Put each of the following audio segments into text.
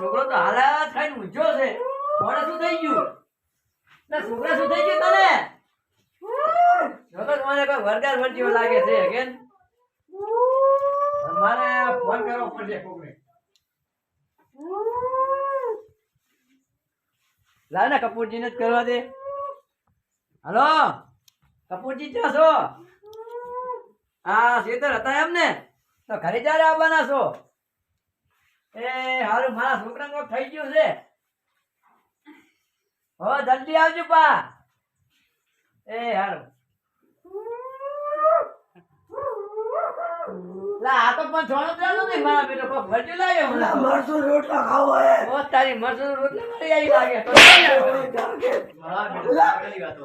છોકરો તો લાગે છે કે મારે ફોન કરવો પડશે કોકને. લાવ ને કપૂરજીને જ કરવા દે. હલો? કપૂરજી ક્યાં છો? હા શેતર હતા એમ ને તો ઘરે જ્યારે આવવાના છો? એ હારું મારા છોકરાને થઈ ગયું છે. હો જલ્દી આવજો પા એ હારું. લા આ તો પણ છોડો ચાલો નહીં મારા બેટો કોક ભરતી લાગે હમણાં મરસું રોટલા ખાવો હે. ઓ તારી મરસું રોટલી મારી આવી લાગે. તો મારા બેટો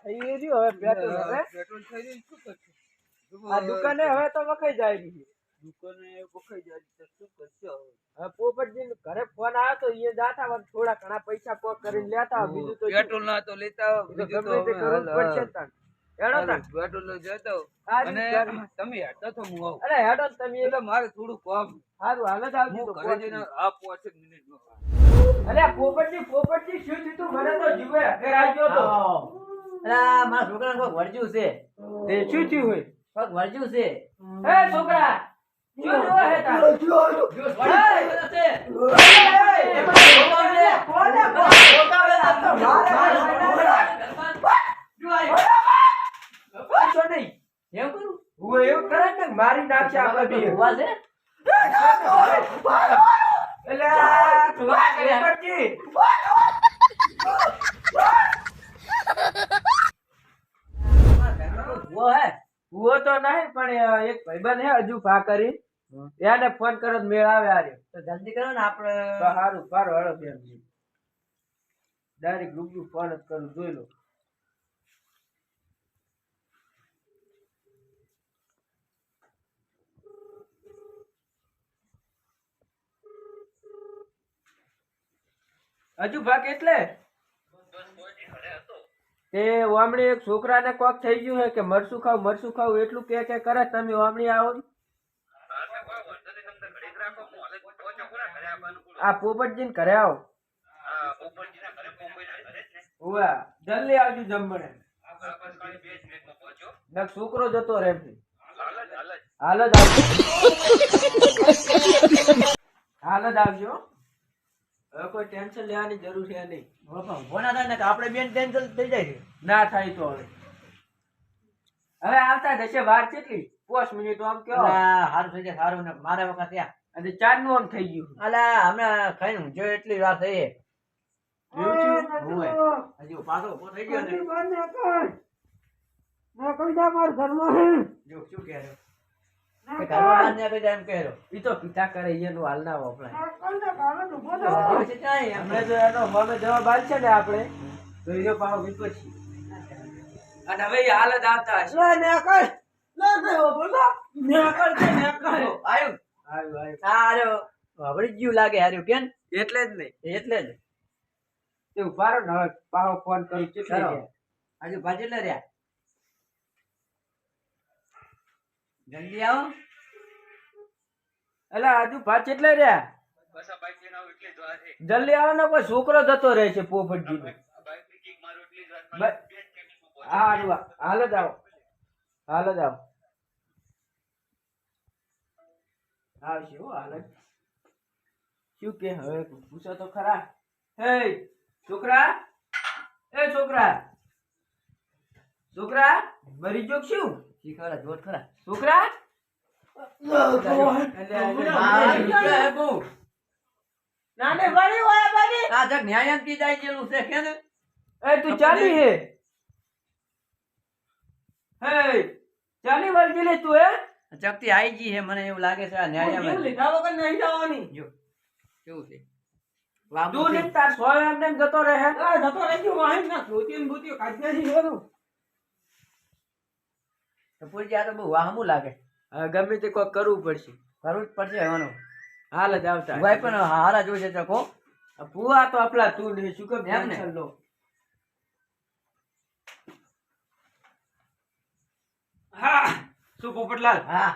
થઈ રહ્યું હવે આ દુકાને હવે તો વખાઈ જાય દુકાને બખાઈ જાય તો શું કરશો હવે? હવે પોપટજી ઘરે ફોન આવ્યો તો એ જાતા હોય થોડા ઘણા પૈસા કોક કરીને લેતા બીજું તો પેટ્રોલ ના તો લેતા બીજું બીજું ગમે તે તો કરવું પડશે તાન. હેડો તાન. પેટ્રોલ નો જતો આવો. આ જ અને તમે હેડતા તો હું આવું. અરે હેડો તમે. એટલે મારે થોડું કામ. સારું હાલ જ આવજો ઘરે જઈને આ પાંચ જ મિનિટમાં અરે પોપટજી પોપટજી શું થયું મને તો જીવે ઘરે આવ્યો તો. અરે મારા છોકરાને કોક વળજ્યું છે. તે શું થયું હોય? કોક વળજ્યું. એ, છોકરો! મારે નાખશે આપણે બે ઊભા છે એટલે આ પોપટજી ઊભો હે ભૂવો તો નહીં પણ એક ભાઈબંધ હે હજુ ભા કરી. એને ફોન કરો મેળ આવે આર્યો તો જલ્દી કરો ને આપણે સારું સારું હળો બેન. ડાયરેક્ટ રૂબરૂ ફોન જ કરું જોઈ લો. હજુ ભાગ એટલે તે વામણી એક છોકરાને કોક થઈ ગયું હે કે મરસું ખાવ મરસું ખાવ, એટલું કે કે કરે, તમે વામણી આવો આ પોપટજી ને ઘરે આવો. જલ્દી આવજો જમણે છોકરો જતો રહે હાલ જ આવજો. હાલ જ આવજો. હવે કોઈ ટેન્શન લેવાની જરૂર છે નહીં. ભોના થાય ને આપણે બેન ટેન્શન થઈ જાય છે. ના થાય તો હવે. હવે આવતા જશે વાર કેટલી? પોસ મિનિટ આમ કયો? સારું થઈ જાય સારું ને મારા વખત ત્યાં અને ચારનું આમ થઈ ગયું. અલા હમણાં ખાઈને જો એટલી વાર થઈ હજી પાછો થઈ ગયો ને. જો શું? ઘરમાં. કહે એટલે જ નહીં એટલે જ. તે ઊભા રહો ને હવે પાછો ફોન કરું છું આજે ગયા? હજુ ભાજી લે રહ્યા? જલ્દી આવો. રહ્યા? જલ્દી ને કોઈ છોકરો જતો રહે છે હારું હાલ જ આવો. હાલ જ આવો. આવશે હો હાલ જ. શું કે હવે? પૂછો તો ખરા. હે છોકરા? એ છોકરા? છોકરા મરી ગયો શું? શીખવાડા જોત ખરા. છોકરા. નાને વાળી હોય બાની આ જગ ન્યાયાંકી જાય જેલું છે કે ને? એ તું ચાલી હે. હે ચાલી વળગી લે તું હે? ચકતી આઈ ગઈ હે મને એવું લાગે છે આ ન્યાયામાં લીધા વગર નહીં જવાની. જો કેવું છે? લાંબુ તું તાર સોળ એમ જતો રહે. આ જતો રહી ગયો વાહન ના ધોતી ને બુતી કાઢી બધું. આ તો બહુ વાહમું લાગે. ગમે તે કોઈ કરવું પડશે. કરવું જ પડશે હવાનું હાલ જ આવતા ભાઈ પણ હારા જોશે ચકો. આ ભૂવા તો આપલા તું ને શું કેમ એમ ને? લો. હા શું પોપટલાલ? હા.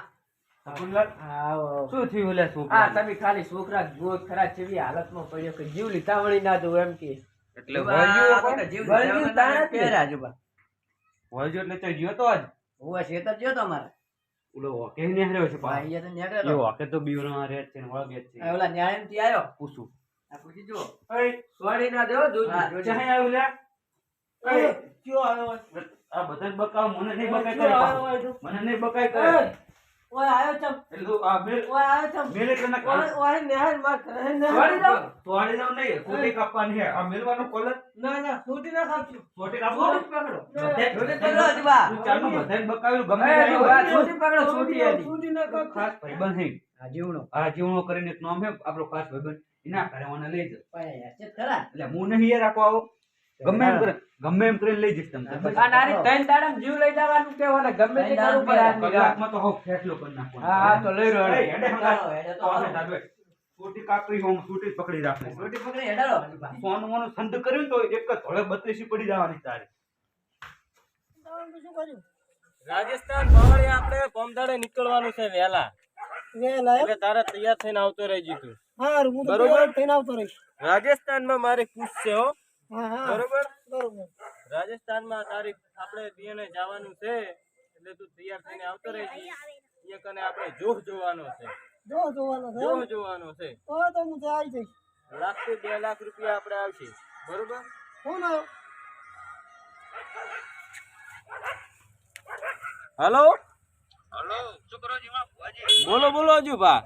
શું થયું લે આ તમે ખાલી છોકરા જુઓ ખરા જેવી હાલતમાં પડ્યો કે જીવ લીધા વળી ના દો એમ કે. એટલે? જીવ તારા જ આજુબા. ગયો તો જ આ શેતર ઓલો ને છે પાછો. ભાઈ તો એ રહે છે વળગે જ છે. ઓલા ન્યાયમથી આયો? પૂછું. આ પૂછી સોડી ના દેવો દૂધ હા, ચાહે આવ્યું લે. એ, કયો આવ્યો આ બધા બકાવ મને નહીં બકાય કરે આવ્યો? મને નહીં બકાય કરે. ઓય ચમ આ મેલ ઓય આવ્યો ચમ મેલ એટલે ઓય ઓય નેહાલ માર કરે નેહાલ. સોડી તોડી દઉં નહીં ખોટી કાપવાની છે. આ મેલવાનો કોલર? ના ના છૂટી ના ખાવશું ખોટી કાપો? સોડી પકડો. બધે- પકડો આજુબા. તું ચાલનું બધાને બકાવ્યું ગમે એ, તે તું હોય. આ છોટી પકડો છોટી હતી છૂટી ના ખાવ ખાસ ભાઈબંધ છે. આ જીવણો. આ જીવણો કરીને એક નામ છે આપણો ખાસ ભાઈબંધ. એના ઘરે મને લઈ યાર, ચેત ખરા. એટલે હું નહીં રાખવા આવો. ગમે એમ કરે. ગમે એમ કરીને લઈ જઈશ તમને. આ નારી ત્રણ દાડામાં જીવ લઈ જવાનું ગમે તે. કલાકમાં તો હોવ ફેસલો કરી નાખો હા હા તો લઈ રહ્યો હેડે હંગાત. હેડે તો તો હાલો. આપણે દાદુ, હોમ છૂટી પકડી રાખે. રોટી પકડી હેડાડો ફોન મોનો સંધ કર્યું તો એક જ ધોળે બત્રીસી પડી જવાની તારી. રાજસ્થાન પવાડી આપણે પોમદાડે નીકળવાનું છે વહેલા વેલા એમ? એટલે તારે તૈયાર થઈને આવતો રહેજે તું હા હું બરોબર. થઈને આવતો રહીશ. રાજસ્થાનમાં મારે ખુશ છે હો. બરોબર? રાજસ્થાનમાં તારીખ આપણે બીએને જવાનું છે એટલે તું તૈયાર થઈને આવતો રહેજે. અહીંયા કને આપણે જોહ જોવાનો છે. જોહ જોવાનો છે જોહ જોવાનો છે. તો તો હું ત્યાં આવી જઈશ. લાખથી બે લાખ રૂપિયા આપણે આવશે. બરોબર? હું ના હલો? હલો છોકરાજી માં ભુવાજી? બોલો બોલો હજુ ભા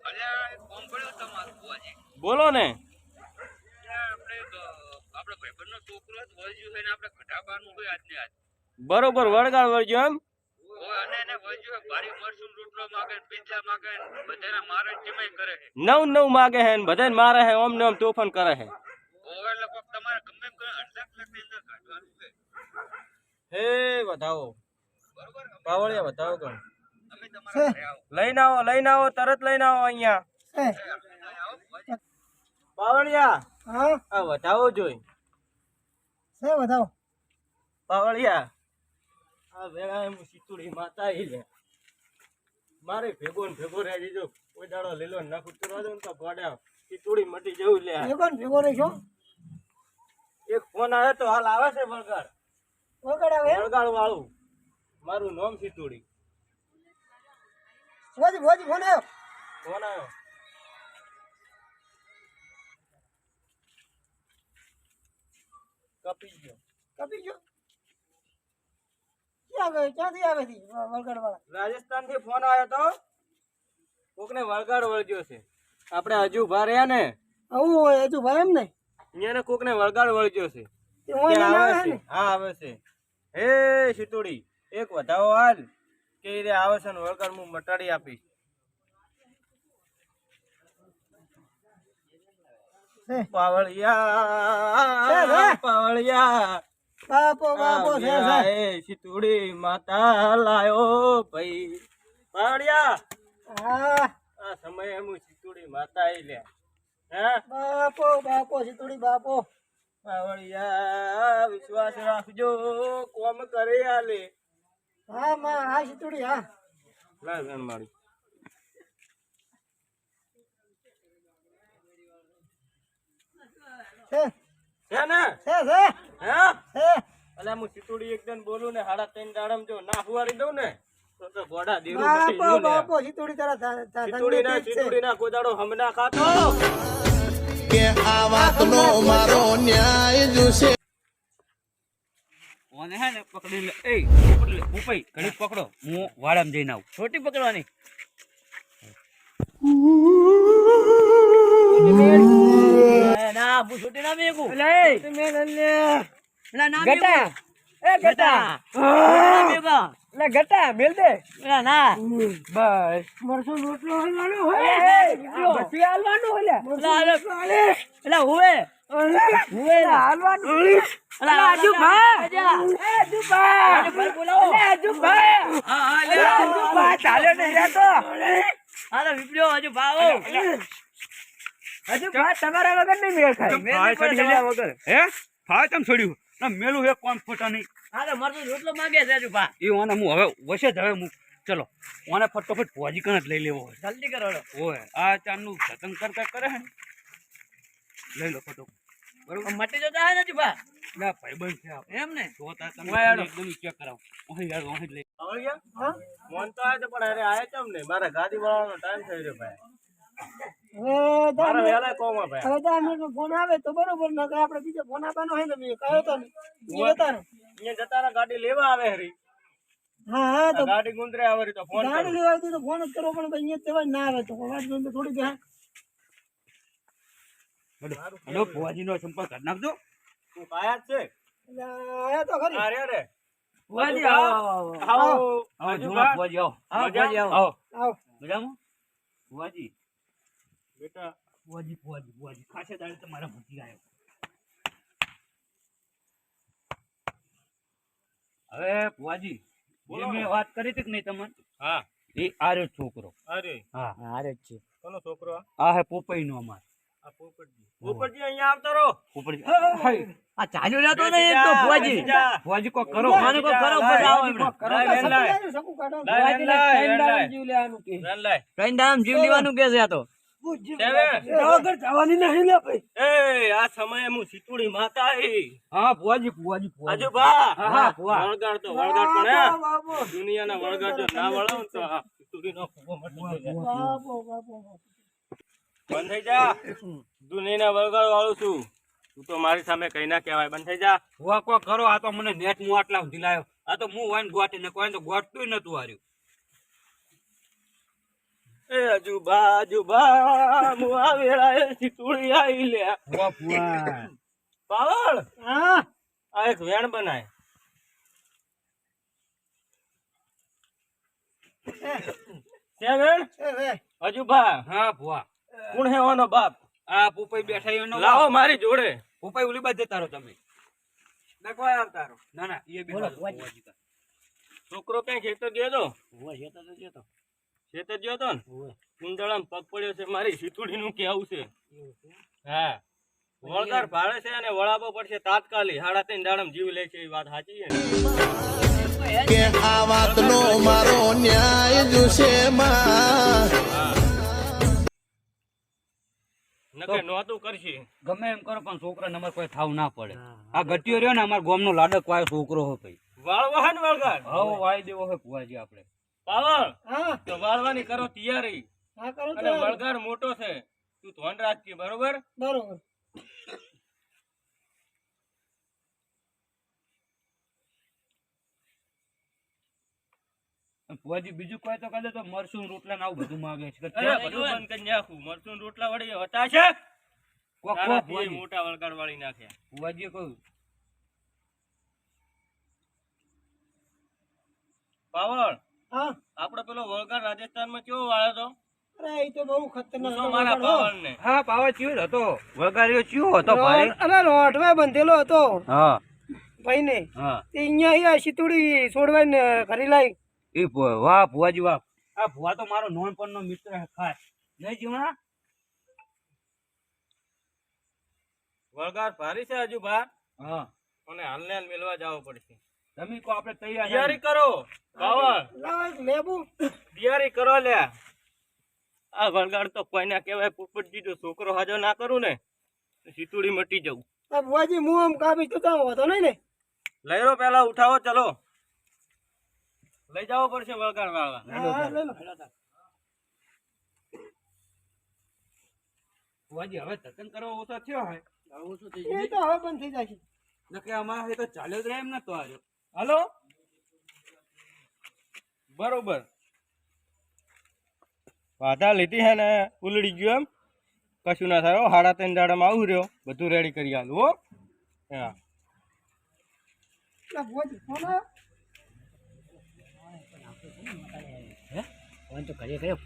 અલ્યા ફોન પડ્યો તમારો ભુવાજી બોલો ને. આપણે આપણે ભાઈબંધનો છોકરો જ વળજ્યું છે ને આપણે ઘટાડવાનું હોય આજને આજ. બરોબર વળગાળ વળજો એમ? નવ નવ માગે હે ને મારે હે ઓમ ને ઓમ તોફાન કરે હે. હે વધાવો. પાવળિયા વધાવો ગણ લઈને આવો લઈને આવો તરત લઈને આવો અહીંયા. હે. પાવળિયા હા? આ વધાવો જોઈ. છે બતાવો પાવળિયા. આ વેળા એમ સીતુડી માતા આવી લે. મારે ભેગો ને ભેગો રહે જો કોઈ દાડો લીલો ના કરવા દો ને તો ગોડા સીતુડી મટી જવું લે. ભેગો ને ભેગો રહીશો? એક ફોન આવે તો હાલ આવે છે વળગાડ વળગાડ આવે? વળગાડ વાળું. મારું નામ સીતુડી ફોન આવ્યો? ફોન આવ્યો. કપી ગયો કપી ગયો ક્યાં ગયો ક્યાંથી આવે છે? વગડ વાળા રાજસ્થાનથી ફોન આવ્યો તો કોકને વળગાડ વળગ્યો છે. આપણે હજુ ઊભા રહ્યા ને હું હજુ ભાઈ એમ ને? અહીંયા કોકને વળગાડ વળગ્યો છે. આવે આવે છે હા આવે છે. હે સિતુડી એક વધાવો હાલ. કે રે આવે છે ને વળગાડ હું મટાડી આપીશ છે. છે, પાવળિયા પાવળિયા. બાપો બાપો છે છે. માતા લાયો ભાઈ. પાવળિયા હા. આ સમયે હું સિતુડી માતા લે. હે? બાપો બાપો સીતુડી બાપો. પાવળિયા વિશ્વાસ રાખજો કોમ કરે આલે. હા માં હા સીતુડી હા. લાવ મારી. છે? છે ને? છે છે. હે? છે. અલે હું સિતુડી એકદમ બોલું ને હાડા ત્રણ દાડમ જો ના હુવાડી દઉં ને તો તો ગોડા દેરું બાપો બાપો સિતુડી તારા ધા- ના ધંધે ના કોઈ દાડો ખાતો. કે આ વાતનો મારો ન્યાય જોશે. ઓને હે ને પકડી લે. એ પકડી લે. ઉપઈ ઘડીક પકડો. હું વાડામાં જઈને આવું. છોટી પકડવાની. એ છોટી ના મેગુ મેકું. એટલે લલ્લે ના ગટા. એ ગટા. ના લે ગટા મેલ દે. ના ના. બસ. મરસો રોટલો હલવાનો એ, હોય પછી હાલવાનું હોય લે. એટલે હુવે હુવે ચાલ્યો નહીં રહેતો. હાલો વિપડ્યો હજુ ભાવો આજુભા, તમારા વગર નહીં મેળ ખાય. મેળ પડે વગર. હે? ફાય તમ છોડ્યું? ના મેલું એક કોણ ફોટા નહીં. હાલો મરતું રોટલો માંગે છે હજુ ભા એ ઓને હું હવે વસે જ હવે હું. ચલો ઓને ફટોફટ ભોજી કણ જ લઈ લેવો હોય. જલ્દી કરો ઓય આ ચારનું જતન કરતા કરે હે લઈ લો ફટો આમ મટી જતા હે ને ભા ના ભાઈબંધ છે આપણે. એમ ને? જોતા તમે ઓય હેડો. એકદમ ચેક કરાવો. ઓય યાર જ લઈ. આવડ્યા? ફોન તો આવ્યો તો પણ અરે આયા કેમ ને મારા ગાડી વાળાનો ટાઈમ થઈ રહ્યો ભાઈ. ફોન આવે તો બરોબર નકર આપણે બીજો ફોન આપવાનો હોય ને મેં કહ્યો તો જતા ગાડી લેવા આવે હરી. હા હા તો ગાડી ગુંદરે આવે તો ફોન ગાડી લેવા આવતી તો ફોન જ કરવો પણ અહીંયા તેવા ના આવે તો વાત તો થોડી બેહાય. હલો ભુવાજીનો સંપર્ક કરી નાખજો. તું આયા છે? આયા તો ખરી. અરે અરે ભુવાજી આવો આવો, આવો. ભુવાજી આવો આવો ભુવાજી આવો. આવો. આવો. મજામાં? ભુવાજી બેટા ભુવાજી ભુવાજી ભુવાજી ખાસે દાડે તમારા ભૂતી આવ્યો હવે ભુવાજી બોલો મેં વાત કરી હતી કે નહીં તમને હા એ આર્યો છોકરો અરે હા આર્યો છે કોનો છોકરો આ? હે પોપઈ નો અમાર આ પોપટજી પોપટજી અહીંયા આવતો રહો પોપડી આ ચાલ્યો રહેતો ને તો ભુવાજી ભુવાજી કોક કરો મને કોઈ કરો પછી આવો લાય, લાય. લાય, લાય, જીવ લેવાનું કે. વેન લાય. જીવ લેવાનું કે છે આ તો જવાની નહીં લે ભાઈ. એ આ સમયે હું સિતુડી માતા હા ભુવાજી ભુવાજી ભુવાજી. આજુ બા હા, હા, ભુવા. વળગાડ તો વળગાડ પણ દુનિયાના વળગાડ જો ના વળો તો મટી. બંધ થઈ જા દુનિયાના વળગાડ વાળું છું. તું તો મારી સામે કઈ ના કહેવાય બંધ થઈ જા ભુવા કરો. આ તો મને નેટ હું આટલા સુધી લાયો. આ તો હું વાઈન ગોટી ને કોઈ તો ગોટતું નતું હાર્યું. એ હજુ બા હજુ બા વેળાએ લે. પાવળ હા. આ એક વેણ બનાય. છે વેણ? એ વે. હજુ બા હા ભુવા. કોણ હે ઓનો બાપ? આ પોપઈ બેઠા એનો લાવો મારી જોડે. પોપઈ ઉલી બાદ જતા રહો તમે. ના કોઈ આવતા ના ના એ બી બોલો, બાજુ. ભુવાજી કા. છોકરો ક્યાં ખેતર ગયો તો? હતો તો જતો. ખેતર ગયો તો ને કુંદળામાં પગ પડ્યો છે મારી સીતુડી નું કેવું છે? હા. વળગાર ભાડે છે અને વળાબો પડશે તાત્કાલિક. હાડા ત્રણ દાડમ જીવ લે છે એ વાત સાચી છે કે આ વાતનો મારો ન્યાય જોશે માં. નકે નોતું કરશે. ગમે એમ કરો પણ છોકરા નંબર કોઈ થાવ ના પડે. આ ગટિયો રહ્યો ને અમારો ગોમ નો લાડક વાય છોકરો હો ભાઈ. વાળ વાહન ને વળગાર? હવે વાઈ દેવો હે ભુવાજી આપણે. હા. તો વાળવાની કરો તૈયારી. હા કરું અને વળગાર મોટો છે. તું ધોન રાખજે બરોબર? બરોબર. બીજું કોઈ તો કહે તો મરસું રોટલા ના આવું બધું માગે છે. અરે બધું બંધ કરી નાખું. મરચું રોટલા વળી હતા છે કોક કોક તારાથી મોટા વળગાડ વાળી નાખ્યા ભુવાજીએ કહ્યું. પાવળ હા. આપડે પેલો વળગાડ રાજસ્થાનમાં કેવો વાળો તો? અરે એ તો બહુ ખતરનાક મારા વળગાડ હો. ને હા પાવા ચિયો હતો. વગાડ્યો ચિયો હતો ભાઈ અરે રોડમાં બંધેલો હતો. હા. ભાઈ ને હા. તે અહીંયા અહીંયા સિતુડી છોડવાને ઘરે એ વાહ ભુવાજી વાહ. આ ભુવા તો મારો નોનપણનો મિત્ર છે ખાસ. નહીં જીવણા? વળગાડ ભારી છે હજુ બાર હા. અને હાલને હાલ મેળવા જવું પડશે. તમે કો આપણે તૈયારી કરો લેબુ. તૈયારી કરો લે. આ વણગાડ તો કોઈ ના કહેવાય પોપટજી જો છોકરો હાજો ના કરું ને સીતુડી મટી જવું. આ હું આમ કાપી તો હતો નહીં ને. લઈ લો પેલા ઉઠાવો ચલો. લઈ જવો પડશે વળગાડ વાળવા હા હા ભુવાજી હવે તતન કરવા ઓછો થયો હોય. એ તો હવે બંધ થઈ જશે. નકે અમારે તો ચાલ્યો જ રહે એમ નતો આવ્યો. હાલો? બરોબર. વાધા લીધી હે ને ઉલડી ગયો એમ. કશું ના થાય. હાડા ત્રણ દાડામાં આવું રહ્યો. બધું રેડી કરી આલું હો. હા.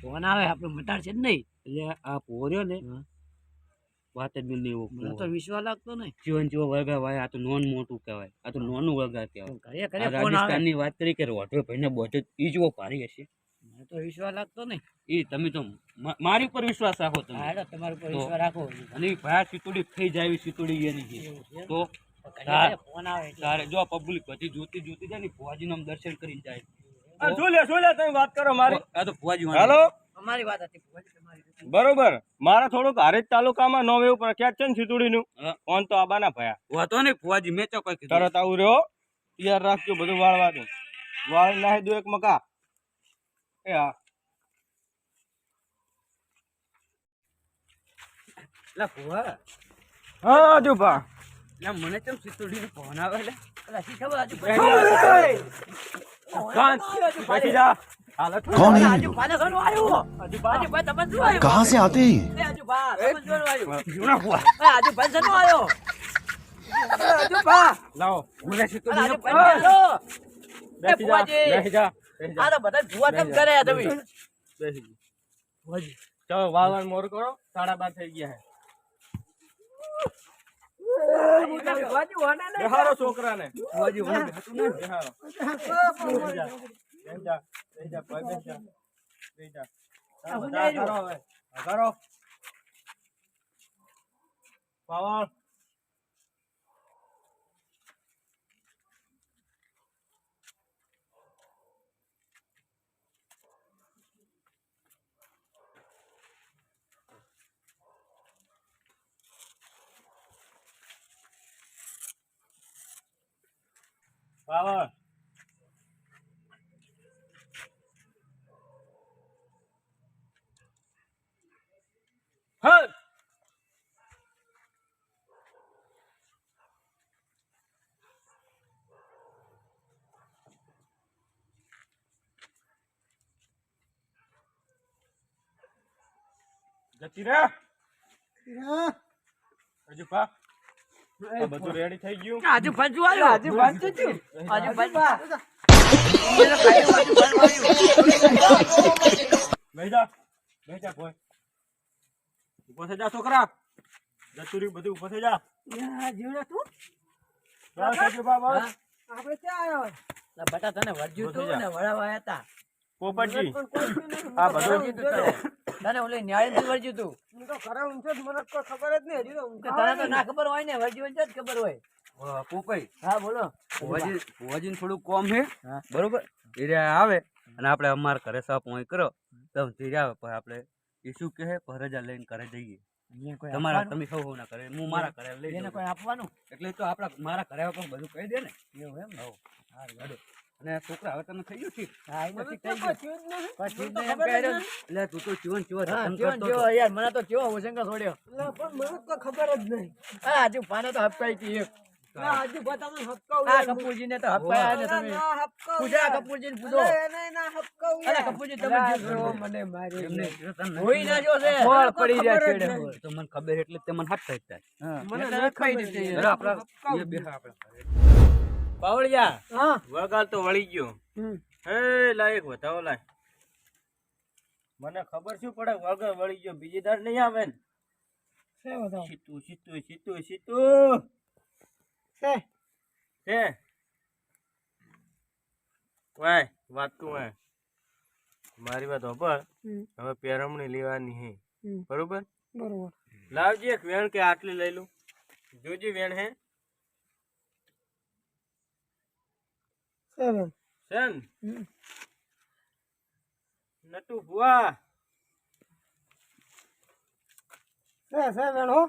ફોન આવે આપણે મટાડશે જ નહીં. એટલે આ પોર્યો ને વાત જ મિલની એવો મને તો વિશ્વાસ લાગતો નહીં. જીવન જીવો વળગા ભાઈ આ તો નોન મોટું કહેવાય. આ તો નોનું વળગા કહેવાય. રાજસ્થાનની વાત કરી કે રોઢો ભાઈને બોધે ઈ જુઓ ભારી હશે. મને તો વિશ્વાસ લાગતો નહીં. એ તમે તો મારી ઉપર વિશ્વાસ રાખો તમે. હા તમારા વિશ્વાસ રાખો. અને ભાઈ સીતુડી થઈ જાય સીતુડી એની તો ફોન આવે તારે જો પબ્લિક બધી જોતી જોતી જાય ને ભોજી દર્શન કરીને જાય. વાત કરો મારી. આ તો ફુવાજી હેલો. અમારી વાત હતી બરોબર. મારા થોડુંક હારેજ તાલુકામાં નવ એવું પ્રખ્યાત છે ને સીતુડીનું. ફોન તો આબાના ભયા. વાતો નહીં ફુવાજી મેં ચોક્કસ તરત આવું રહ્યો. તૈયાર રાખજો બધું વાળવાનું. વાળી નાખી દો એક મકા. એ હા. લા ફુવા હા લા મને કેમ સીતુડીનું ફોન આવે લે? પેલા શી ખબર હજુ શાંત બેસી જા હાલત कौन है હજુ ભાને ઘણું આવ્યું હજુ ભાઈ તમને શું આવ્યું कहाँ से आते हैं એ હજુ ભા તમને શું આવ્યું જૂના ફુવા એ હજુ ભાઈ શેનું આવ્યો એ હજુ ભા લાવો મને અરે સીતુડીનો હજુ ભાઈ આવ્યો. એ બેસી જા ફુવાજી. બેસી જા બેસી જા આ તો બધા ભુવા કેમ કરે તમે બેસી જા ચાલો વાળવાનું મોર કરો સાડા બાર થઈ ગયા હે બેહારો છોકરાને. બેહારો. બેસી જા બેસી જા બેસી જા ભાઈ બેસી જા બેસી જા ચાલો, બધા આઘારો હવે આઘારો પાવર પાવર હલ જતી રે હજુ પા આ બધું રેડી થઈ ગયું. હજુ પંચું આવ્યો? હજુ પંચું હજુ પંચું બેસી જા બેસી જા ઊભો થઈ જા છોકરા. જતું બધું ઊભો થઈ જા. હજુ પા બસ આપણે ક્યાં આવ્યા બટા તને વળજ્યું તું ને વળાવા હતા પોપટજી. આ બધું તને. ઓલે ઓલી ન્યાળી થી વળજ્યું તું. હું તો ખરા ઊંચો જ મને તો ખબર જ નહીં. હજી તો તને તો ના ખબર હોય ને વર્જી હોય તો જ ખબર હોય. પોપઈ. હા બોલો. ફુવાજી ફુવાજીને થોડું કોમ છે. બરોબર? ધીરે આવે અને આપણે અમાર ઘરે સા પોઈ કરો. તો ધીરે આવે પણ આપણે એ શું કહે? પરજા લઈને ઘરે જઈએ. તમારા તમે સૌ ના કરે. હું મારા ઘરે લઈ એને કોઈ આપવાનું? એટલે તો આપણા મારા ઘરે પણ બધું કહી દે ને. એવું એમ હા અને છોકરા હવે તને થઈ ગયું ઠીક? હા એને ઠીક થઈ ગયું. નહીં. તો એમ કહી. એટલે તું તો જીવન જીવન જીવન કરતો યાર મને તો કેવો હોશંગા છોડ્યો. પણ મને તો ખબર જ નહીં. હા હજુ પાને તો હપકાઈ હતી એક. ના, હજુ બધાને આ કપૂરજીને તો હપકાયા ને તમે. પૂજા કપૂરજીને પૂછો. એને ના હપકાવું અરે કપૂરજી તમે જો મને મારી એમને નથી હોઈ ના જો છે. ખબર પડી જાય છેડે. તો મને ખબર એટલે તે મને હાથ થાય મને નથી ખબર દીધી. છે. હેડો આપણા પાવળિયા? હા. વગાડ તો વળી ગયો. હે લાયક બતાવો લાય. મને ખબર શું પડે? વગર વળી ગયો. બીજી દર નહીં આવે ને. સીતું સીતું સીતું સીતું છે. છે વાય વાત તું વાય. મારી વાત હોભળ. હવે પેરમણી લેવાની હે. બરોબર? બરોબર. લાવજે એક વેણ કે આટલી લઈ લઉં. જોજી વેણ હે. છે બેન. છે ને હમ. નટુ ભુવા. છે હો.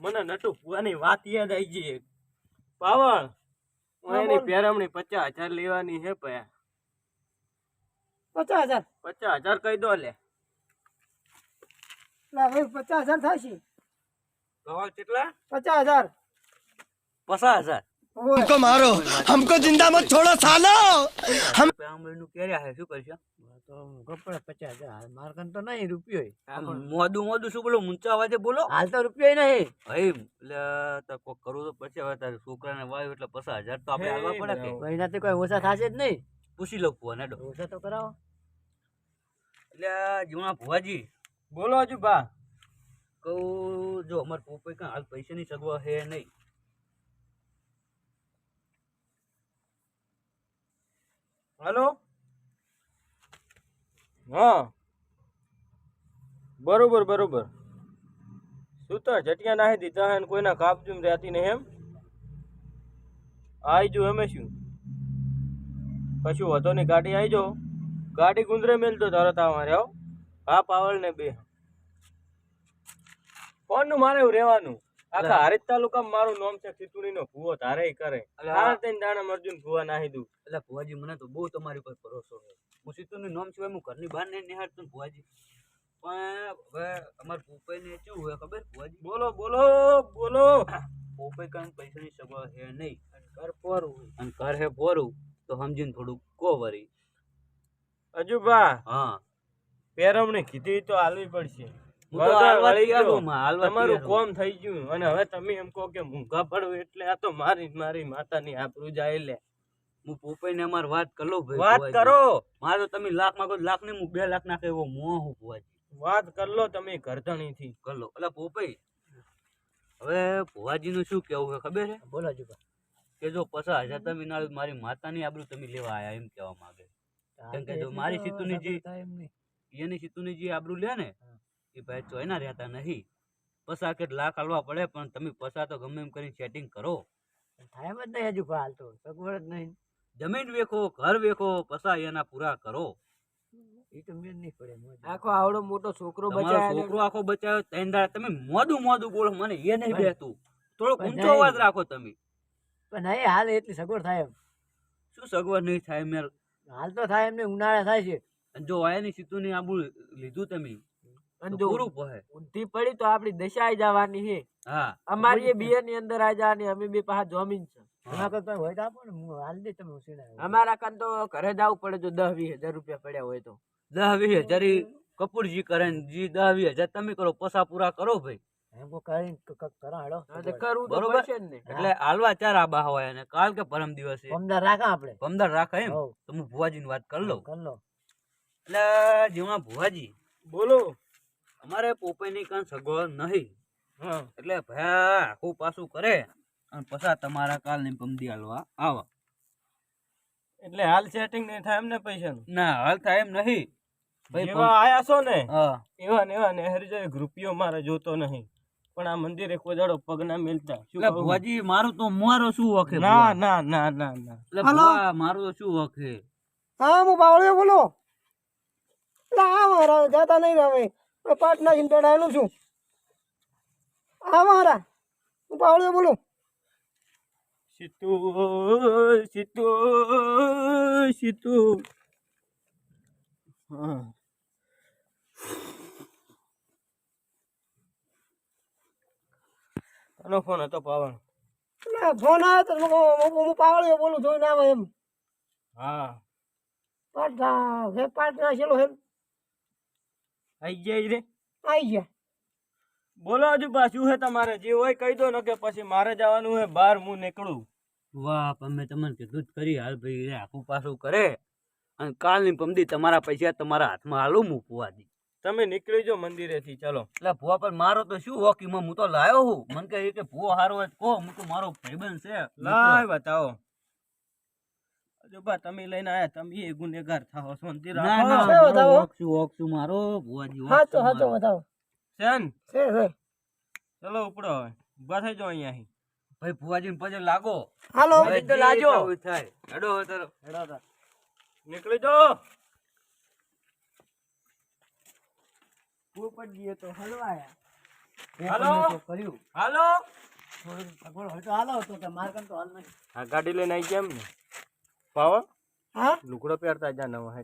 મને નટુ ભુવાની વાત યાદ આવી ગઈ પાવળ એની. પેરમણી પચાસ હજાર લેવાની છે પયા. પચાસ હજાર? પચાસ હજાર કહી દો લે. પચાસ હજાર થશે કેટલા? પચાસ હજાર. પચાસ હજાર. हमको मारो हमको जिंदा मत छोड़ो सालो પેરામણીનું ક્યારે આવે શું કરશે તો ગપ્પડ પચાસ હજાર હાલ માર કન તો નહીં રૂપિયો મોદું મોદું શું બોલો ઊંચા અવાજે બોલો હાલ તો રૂપિયો નહીં ભાઈ એટલે તો કોક કરવું તો પછી હવે તારે છોકરાને વાયું એટલે પચાસ હજાર તો આપણે હે આવવા પડે કે બરાબર. એનાથી કોઈ ઓછા થશે જ નહીં પૂછી લઉં ફોન હેડો ઓછા તો કરાવો એટલે આ જીવણા ભુવાજી બોલો હજુ બા કહું જો અમારે પોપે કાં હાલ પૈસાની સગવડ હે નહીં હાલો? હા. બરોબર બરોબર. શું તો જટિયા નાહી દીધા હે કોઈના કાપજુમ રહેતી નહીં એમ? આવીજો એમે શું? કશું વધો નહીં, ગાડી આવીજો ગાડી ગુંદરે મેલતો તરત અમારે આવો હા. પાવલ ને બે. કોણનું મારે રહેવાનું? આખા હરિત તાલુકામાં મારું નામ છે ખીતુડી નો ભૂવો તારે કરે. તારા તઈને દાણા અર્જુન ભૂવા નાહી દઉં. એટલે ભુવાજી મને તો બહુ તમારી પર ભરોસો છે. હું સીતુનું નામ સિવાય હું ઘરની બહાર નહીં નિહાળતો ને ભુવાજી. પણ હવે અમારા પોપાઈને શું હોય ખબર ભુવાજી? બોલો બોલો બોલો. પોપાઈ કાંઈ પૈસાની સગવડ હે નહીં. ઘર પોરું અને ઘર હે પોરું તો સમજીને થોડુંક કો વરી. હજુ બા હા. પેરમણી કીધી તો હાલવી પડશે. તમારું કોમ થઈ ગયું. અને હવે તમે એમ કહો કે મૂંઘા પડવું એટલે આ તો મારી મારી માતાની આબરૂ જાય લે હું પોપાઈને અમાર વાત કરી ભાઈ વાત ભુવાજી. કરો! મારે તમે લાખ માંગો લાખ ને હું બે લાખ નાખે એવો મોહ હું ભુવાજી. વાત કર લો તમે ઘરધણી થી કર લો. એટલે પોપાઈ હવે ભુવાજીનું શું કેવું છે ખબર છે? બોલો કે જો પસાર હજાર તમે ના મારી માતાની આબરૂ તમે લેવા આયા એમ કહેવા માંગે. કેમ કે જો મારી સીતુની જે એની સીતુની જે આબરૂ લે ને એ ભાઈ ચોયના રહેતા નહીં. પસા કે લાખ હાલવા પડે પણ તમે પસા તો ગમે એમ કરીને સેટિંગ કરો. થાય જ નહીં હજુ હાલ તો સગવડ જ નહીં. જમીન વેખો ઘર વેખો પસા એના પૂરા કરો. એ તો મેળ નહીં પડે આખો આવડો મોટો છોકરો બચાવ્યો છોકરો આખો બચાવ્યો ત્રણ તમે મોદું મોદું બોલો મને એ નહીં. બેહતું. થોડોક ઊંચો અવાજ રાખો તમે. પણ નહીં હાલ એટલી સગવડ થાય એમ. શું સગવડ નહીં થાય મેં હાલ તો થાય એમને ઉનાળા થાય છે. અને જો આયાની સીતુની આબુ લીધું તમે અને જો પૂરું કહે. ઊંધી પડી તો આપડી દશા આઈ જવાની છે હા. અમારી એ બિયરની અંદર જવાની અમે બે પાછા જોમીન છે. એના કરતા હોય તો આપો ને હું હાલ દે તમે ઉછીના અમારા કાન તો ઘરે જવું પડે જો દસ વીસ હજાર રૂપિયા પડ્યા હોય તો. દસ વીસ હજાર કપૂરજી કરે જી દસ વીસ હજાર તમે કરો પસા પૂરા કરો ભાઈ. ને. એટલે હાલવા ચાર આબા હોય અને કાલ કે પરમ દિવસે? પમદાર રાખા આપણે પમદાર રાખે એમ? તો હું ભુવાજીની વાત કરી લઉં. કર એટલે જેમાં ભુવાજી. બોલો. અમારે પોપાઈની કાન સગવડ નહીં. હા. એટલે ભાઈ આખું પાછું કરે અને પછી તમારા કાલની પમદી હાલવા આવા. એટલે હાલ સેટિંગ નહીં થાય એમને પૈસા ના હાલ થાય એમ નહીં. ભાઈ આયા છો ને એવા ને એવા ને હરિજય રૂપિયો મારે જોતો નહીં. પણ આ મંદિરે કોઈ દાડો પગ ના મેલતા. શું એટલે ભુવાજી મારું તો મારો શું વખે ના ના ના ના ના. એટલે મારું તો શું વખે હા બોલો. એટલે આ મારા જાતા નહીં પાટ નાખીને બેડાયેલું છું. હા મારા. હું પાવળ્યો બોલું. સીતુ સીતુ સીતુ હા. ફોન હતો પાવન એટલે ફોન આવ્યો તો હું પાવળીઓ બોલું જોઈને આવે એમ. હા. પાટ ના- હે પાટ નાખેલો હે. આઈ જાય રે. આઈ ગયા બોલો હજુ પાછું હે તમારે જે હોય કહી દો ને કે પછી મારે જવાનું હે બહાર હું નીકળું. વાહ અમે તમને કીધું જ કરી હાલ ભાઈ રે આખું પાછું કરે. અને કાલની પમદી તમારા પૈસા તમારા હાથમાં હાલું મૂકવા દી તમે નીકળી જાઓ મંદિરેથી ચલો. એટલે ભુવા પણ મારો તો શું વોકીમાં હું તો લાયો હું. મને કહે કે ભુવો હારો તો કહો હું તો મારો ભાઈબંધ છે. લાય બતાવો. હજુ બા તમે લઈને આયા તમે એ ગુનેગાર થાઓ શાંતિ ના રાખો. ના છે મારો બતાવો. વોકશું વોકશું મારો ભુવાજી હા તો વોકશું હા તો મારો. બતાવો. શેન છે છે. ચલો ઉપડો હવે. ઊભા થઈ જાઓ અહીંયાથી ભાઈ ભુવાજી પજે લાગો. હાલો. હવે તો જે લાજો. થવું એ થાય. હેડો હવે તારો. નીકળી જાઓ. પોપટ ગયો તો હલવાયા હાલો. તો કર્યું. હાલો. થોડું સગવડ હોય તો હાલો તો કે માર તો હાલ નહીં. આ ગાડી લઈને આવી કેમ ને? પાવર? હા? લુગડો પહેરતા જા નવા હે.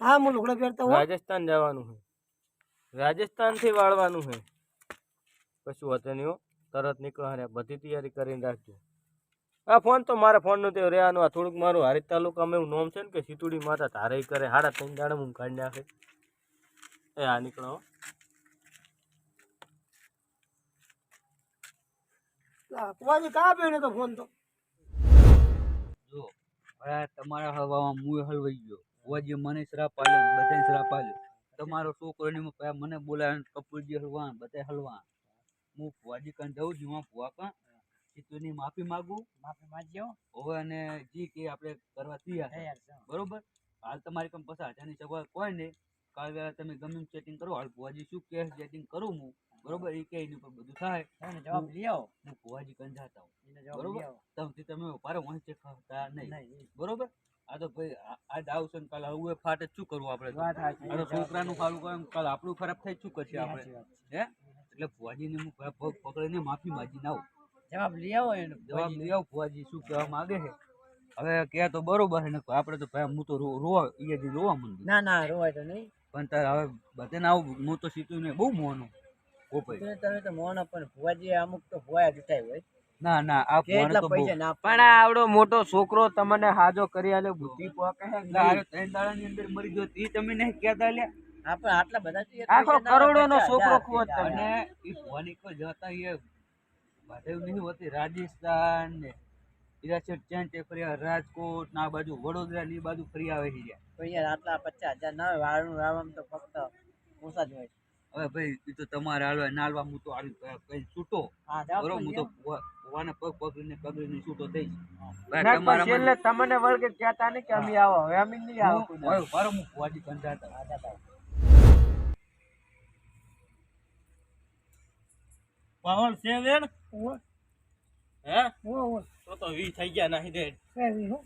હા હું લુગડા પહેરતા હું રાજસ્થાન જવાનું છે રાજસ્થાનથી વાળવાનું છે કશું હો. તરત નીકળો હારે. બધી તૈયારી કરીને રાખજો. આ ફોન તો મારે ફોનનું તે રહેવાનું આ થોડુંક મારું હારી તાલુકામાં એવું નોમ છે ને કે સીતુડી માતા તારે કરે. હાડા ત્રણ દાડે હું કાઢી નાખે. એ આ નીકળો હો. કુવાજી કા પહેર્યો તો ફોન તો? જો હવે તમારા હવામાં મુએ હલવાઈ ગયો. ફુવાજીએ મને શ્રાપ આલ્યો બધાને શ્રાપ આલ્યો તમારો છોકરો ને મને બોલાવે કપૂરજી હલવા બધા હલવા હું ફુવાજી કાન જઉં છું હું ફુવા કાન ચિત્તની માફી માંગુ? માફી માંગજો હવે અને જી કે આપણે કરવા તૈયાર બરોબર? હાલ તમારી કમ પસાર. હજારની સગવડ કોઈ નહીં. કાલે તમે ગમે ચેટિંગ કરો. હાલ ફુવાજી શું કે ચેટિંગ કરું હું. બરોબર? એ કે એની ઉપર બધું થાય. તમે જવાબ લઈ આવો હું ભુવાજી કાન જાતા હોઉં એનો જવાબ બરોબર. લઈ તમે ઉપાડો વંશ ખાતા નહીં. નહીં બરોબર? આ તો ભાઈ આજ આવશે ને કાલે હવે ફાટે શું કરવું આપણે? આ તો છોકરાનું સારું કરે કાલ આપણું ખરાબ થાય શું કરશે આપણે. હે? એટલે ફુવાજીને હું પગ પકડીને માફી માંગીને ના જવાબ લઈ આવો એનો જવાબ લઈ આવો ભુવાજી શું કહેવા માંગે છે? હવે કે તો બરોબર છે ને આપણે તો ભાઈ હું તો રોવા એ રોવા માંડું. ના ના રોવાય તો નહીં. પણ તારે હવે બધાને આવું હું તો સીતું ને બહુ મોનું. ઓપાઈ તમે તમે તો મોન પણ ભુવાજી અમુક તો ભુવાયા જુટાય હોય. ના ના આ કે તો પૈસા પણ આવડો મોટો છોકરો તમને હાજો કરી આલે બુદ્ધિ પોકે હે એટલે ત્રણ દાડાની અંદર મરી ગયો એ તમે નહીં કહેતા લ્યા. હા આટલા બધા આખો પૈસા ના હોય, કરોડોનો પચાસ છોકરો હજાર, ખોત હજાર. તમે. અને એ ભવાની કોઈ જતા એ બાધેવ નહીં હોતી રાજસ્થાન ને. ચેન રાજકોટ ના બાજુ વડોદરા ની બાજુ ફરી આવે છે યાર. આટલા પચાસ હજાર ના હોય વાળનું રાવણ તો ફક્ત ઓછા જ હોય. હવે ભાઈ એ તો તમારે હાલવા નાલવા હું તો કઈ છૂટો. બરોબર હું તો ભુવાને પગ પકડીને પકડીને છૂટો થઈ ના તમને વળગે કહેતા નહીં કે અમે આવો હવે અમે નહીં આવો મારો હું ભુવાજી રહો. પાવર છે વેણ હે? ઓ ઓ તો તો વી થઈ ગયા નહીં દે હે. હો,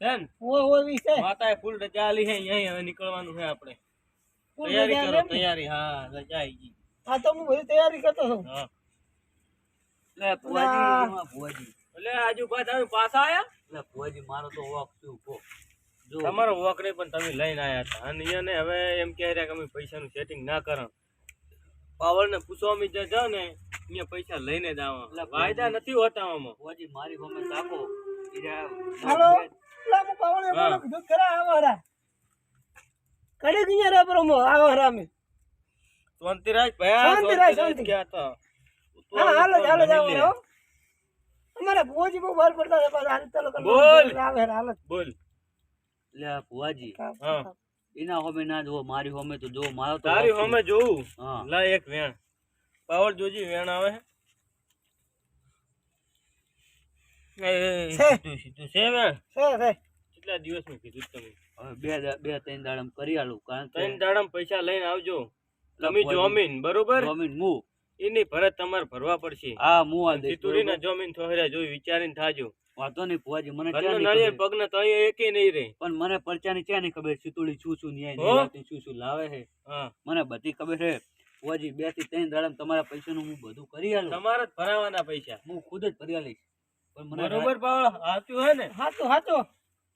ને ઓવે, ઓવે, વી છે. માતાએ ફૂલ રજા આલી હે અહીં હવે નીકળવાનું છે આપણે. તૈયારી કરો એમ ને? તૈયારી હા રજા જી હા તો હું બધી તૈયારી કરતો છું. હા. લે ભુવાજી ભુવાજી. એટલે આજુ બાદ તમે પાછા આયા? લે ભુવાજી મારો તો વોક કહો. જો. તમારો વોક નહીં પણ તમે લઈને આયા હતા. અને એને હવે એમ કહે રહ્યા કે અમે પૈસાનું સેટિંગ ના કરો પાવર ને પૂછવા અમે જજો જાઓ ને અહીંયા પૈસા લઈને જ આવા. વાયદા નથી હોતા આમાં. ભુવાજી મારી મમ્મી તાકો. ઈરા હાલો. લા હું પાવળે બોલો કીધું ખરા આવો હરા કડી દિયા રે પ્રમો આવો હરામે. શાંતિરાજ ભયા શાંતિરાજ, શાંતિ. ક્યાં તો હા હાલો આવી હાલો જાવ રો. અમારા ભોજી બહુ બહાર પડતા હતા પાછા હાલ ચાલો બોલ. આવે હાલો બોલ. લે ભુવાજી. હા. એના હોમે ના જો મારી હોમે તો જો મારો તો તારી હોમે. જોવું હા. લા એક વેણ. પાવર જોજી વેણ આવે? છે. એ. સીધું સીધું છે વેણ? છે છે. કેટલા દિવસનું કીધું તમે બે બે ત્રણ દાડમ કરી આલું કારણ કે ત્રણ દાડમ પૈસા લઈને આવજો. તમે જોમીન બરોબર? જોમીન મુ. એની ભરત તમારે ભરવા પડશે. હા મુ આ સીતુડીના બરોબર? જમીન થોહર્યા જોઈ વિચારીને થાજો. વાતો નહીં ભુવાજી મને ચા નહીં. પગના તળિયે એકેય નહીં રે પણ મને પરચાની ચા નહીં ખબર? સીતુડી છું છું ન્યાય? નહીં શું શું લાવે છે? મને બધી ખબર છે. ભુવાજી બેથી ત્રણ દાડમ તમારા પૈસાનું હું બધું કરી આલું. તમારે જ ભરાવાના પૈસા. હું ખુદ જ ભરી આલીશ. પણ મને બરોબર પાવળ સાચું હે ને? સાચું હાચું.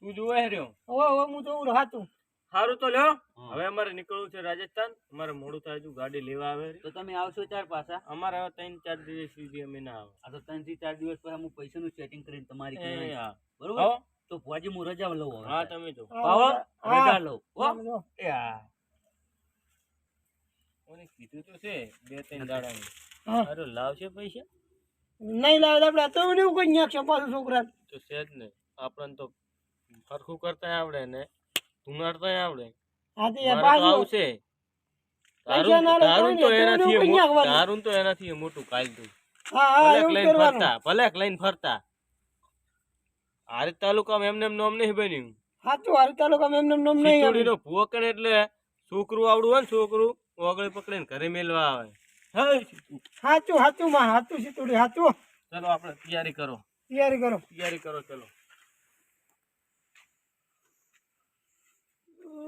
તું જોવે રહ્યો? ઓ ઓ હું જોઉં હાચું. સારું તો લ્યો. હવે અમારે નીકળવું છે રાજસ્થાન. અમારે મોડું થાય છે ગાડી લેવા આવે તો તમે આવશો ચાર પાછા? અમારે હવે ત્રણ ચાર દિવસ સુધી અમે ના આવે. આ તો ત્રણથી ચાર દિવસ પછી હું પૈસાનું સેટિંગ કરીને તમારી એ કહેવાની. હા. બરોબર? તો ભુવાજી હું રજા લઉં હા તમે તો રજા લઉં. હો? કીધું તો છે બે ત્રણ દાડાનું. અરે લાવશે પૈસા? નહીં લાવે તો આપણે તો એવું કોઈ પાછું છોકરા તો છે જ ને. આપણને તો સરખું કરતા આવડે ને ધુનાડતા આવડે. આવશે પૈસા ના લે તારું તો એનાથી તો એવું મોટું કંઈ તારું તો એનાથી મોટું કાયદું. હા હા ભલેક એવું લઈને ફરતા ભલેક લઈને ફરતા. હારી તાલુકામાં એમને એમ નહીં બન્યું. હાચું હારું તાલુકામાં એમને એમ નહીં આવે. ખીચડીનો એટલે છોકરું આવડું હોય ને છોકરું ઓગળી પકડીને ઘરે મેલવા આવે. સાચું સાચું સાચું માં સાચું સીતુડી હાચું. ચલો આપણે તૈયારી કરો. તૈયારી કરો. તૈયારી કરો ચલો.